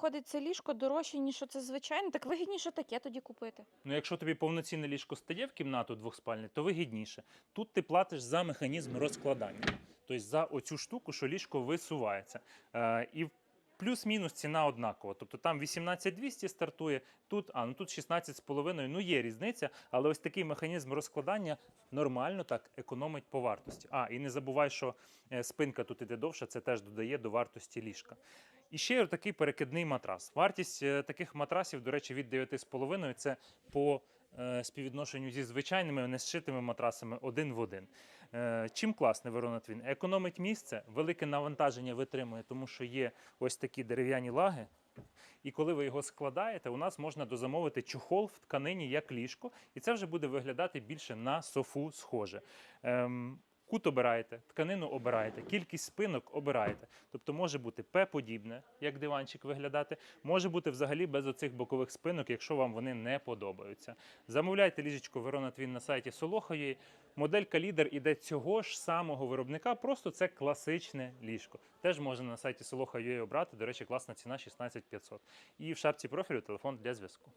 виходить це ліжко дорожче, ніж це звичайне, так вигідніше таке тоді купити. Ну, якщо тобі повноцінне ліжко стає в кімнату двохспальне, то вигідніше. Тут ти платиш за механізм розкладання, тобто за оцю штуку, що ліжко висувається. Е, і плюс-мінус ціна однакова. Тобто там 18200 стартує, тут, а, ну, тут 16,5, ну є різниця, але ось такий механізм розкладання нормально так економить по вартості. А, і не забувай, що е, спинка тут іде довше, це теж додає до вартості ліжка. І ще такий перекидний матрас. Вартість е, таких матрасів, до речі, від 9,5 це по е, співвідношенню зі звичайними незшитими матрасами один в один. Е, Чим класний Верона Твін? Економить місце, велике навантаження витримує, тому що є ось такі дерев'яні лаги. І коли ви його складаєте, у нас можна дозамовити чохол в тканині як ліжко, і це вже буде виглядати більше на софу схоже. Ем, Кут обираєте, тканину обираєте, кількість спинок обираєте. Тобто може бути П-подібне, як диванчик виглядати, може бути взагалі без оцих бокових спинок, якщо вам вони не подобаються. Замовляйте ліжечко Верона Твін на сайті Солоха.ua. Моделька лідер іде цього ж самого виробника, просто це класичне ліжко. Теж можна на сайті Солоха.ua обрати. До речі, класна ціна 16500. І в шапці профілю телефон для зв'язку.